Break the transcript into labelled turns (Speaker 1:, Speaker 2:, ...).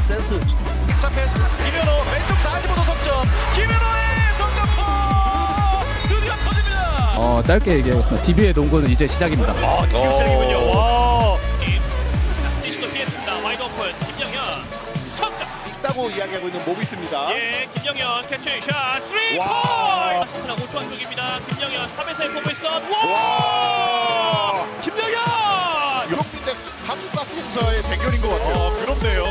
Speaker 1: 센스.
Speaker 2: 스타 패스 김현호 왼쪽 45도 석점. 김현호의 성점포 드디어 터집니다.
Speaker 3: 어 짧게 얘기하겠습니다. DB의 농구는 이제 시작입니다. 아
Speaker 4: 지금 어. 시작이군요. 와. 뒤집고 피했습니다. 와이드 오픈 김정현 석점.
Speaker 5: 있다고 이야기하고 있는 모비스입니다.
Speaker 4: 예, 김정현 캐치샷 스리 포인트. 아, 와. 하나 5초 안쪽입니다. 김정현 3회사의 포메이션. 와. 김정현.
Speaker 5: 이렇게 한국 가수에서의 대결인 것 같아요. 어,
Speaker 2: 그렇네요.